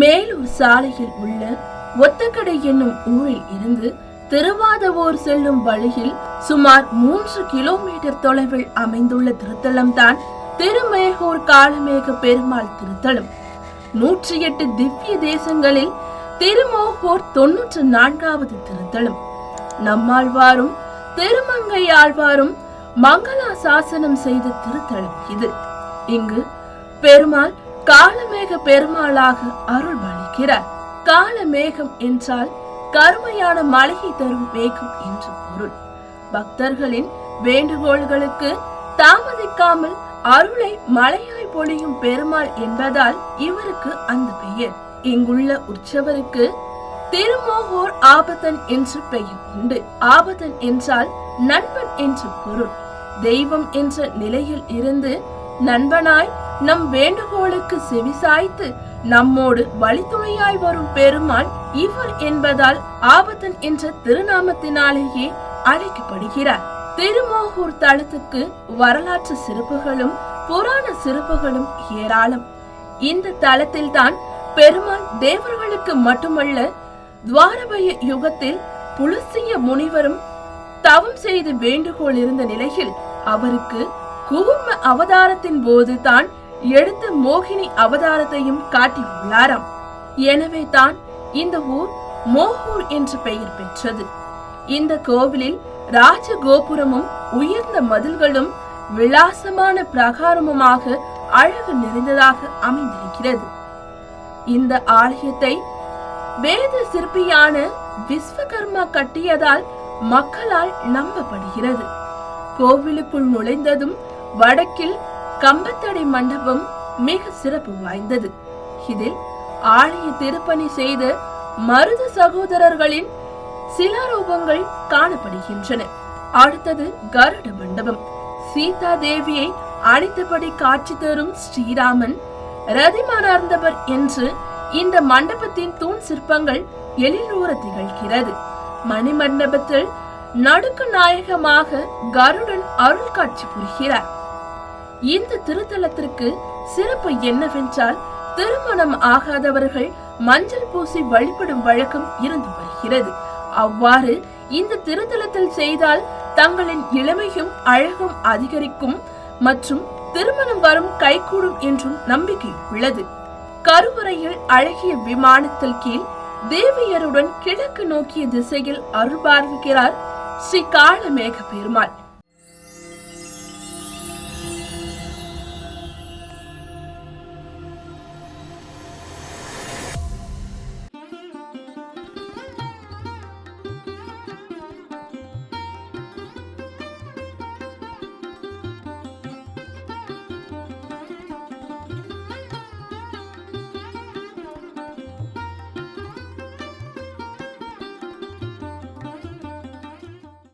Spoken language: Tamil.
மேலூர் சாலையில் உள்ள ஒத்தக்கடை என்னும் ஊரில் இருந்து திருவாதவூர் செல்லும் வழியில் சுமார் மூன்று கிலோமீட்டர் தொலைவில் அமைந்துள்ள திருத்தலம் தான் திருமேகூர் காலமேக பெருமாள் திருத்தலம். நூற்றி எட்டு திவ்ய தேசங்களில் திருமோகூர் தொன்னூற்று நான்காவது திருத்தலம். நம்மாழ்வாரும் திருமங்கை ஆழ்வாரும் மங்களா சாசனம் செய்த திருத்தலம் இது. இங்கு பெருமாள் காலமேக பெருமாளாக அருள் பாலிக்கிறார் காலமேகம் என்றால் கருமையான மழையை தரும் மேகம் என்று பொருள். பக்தர்களின் வேண்டுகோள்களுக்கு தாமதிக்காமல் அருளை மழையாய் பொழியும் பெருமாள் என்பதால் இவருக்கு அந்த பெயர். இங்குள்ள உற்சவருக்கு திருமோகோர் ஆபத்தன் என்று பெயர் உண்டு. ஆபத்தன் என்றால் நண்பன் என்று பொருள். தெய்வம் என்ற நிலையில் இருந்து நண்பனாய் நம் வேண்டுகோளுக்கு செவிசாய்த்து நம்மோடு வழித்துணையாய் வரும் பெருமாள் இவர் என்பதால் ஆபத்தன் என்ற திருநாமத்தினாலேயே அழைக்கப்படுகிறார். திருமோகூர் தளத்துக்கு வரலாற்று சிறப்புகளும் புராண சிறப்புகளும் ஏராளம். இந்த தளத்தில்தான் பெருமாள் தேவர்களுக்கு மட்டுமல்ல துவாரபய யுகத்தில் புலசிய முனிவரும் தவம் செய்து வேண்டுகோள் இருந்த நிலையில் அவருக்கு கூர்ம அவதாரத்தின் போது தான் எடுத்த மோகினி அவதாரத்தையும் காட்டியுள்ளாராம் எனவே தான் இந்த ஊர் மோகூர் என்று பெயர் பெற்றது. இந்த கோவிலில் ராஜகோபுரமும் உயர்ந்த மதில்களும் விலாசமான பிரகாரமுமாக அழகு நிறைந்ததாக அமைந்திருக்கிறது. இந்த ஆலயத்தை வேத சிற்பியான விஸ்வகர்மா கட்டியதால் மக்களால் நம்பப்படுகிறது. கோவிலுக்குள் நுழைந்ததும் வடக்கில் கம்பத்தடை மண்டபம் மிக சிறப்பு வாய்ந்தது. இதில் ஆலய திருப்பணி செய்த மருது சகோதரர்களின் சிலாரூபங்கள் காணப்படுகின்றன. அடுத்தது கருட மண்டபம். சீதா தேவியை அழைத்தபடி காட்சி தரும் ஸ்ரீராமன் ரதிமலர்ந்தவர் என்று இந்த மண்டபத்தின் தூண் சிற்பங்கள் எழிலூர திகழ்கிறது. மணிமண்டபத்தில் நடுக்கு நாயகமாக கருடன் அருள் காட்சி புரிகிறார். இந்த திருத்தலத்திற்கு சிறப்பு என்னவென்றால் திருமணம் ஆகாதவர்கள் மஞ்சள் பூசி வழிபடும் வழக்கம் இருந்து வருகிறது. அவ்வாறு இந்த திருத்தலத்தில் செய்தால் தங்களின் இளமையும் அழகும் அதிகரிக்கும் மற்றும் திருமணம் வரும் கைகூடும் என்றும் நம்பிக்கை உள்ளது. கருவறையில் அழகிய விமானத்தில் கீழ் தேவியருடன் கிழக்கு நோக்கிய திசையில் அருள்பார்க்கிறார் ஸ்ரீ காளமேக பெருமாள்.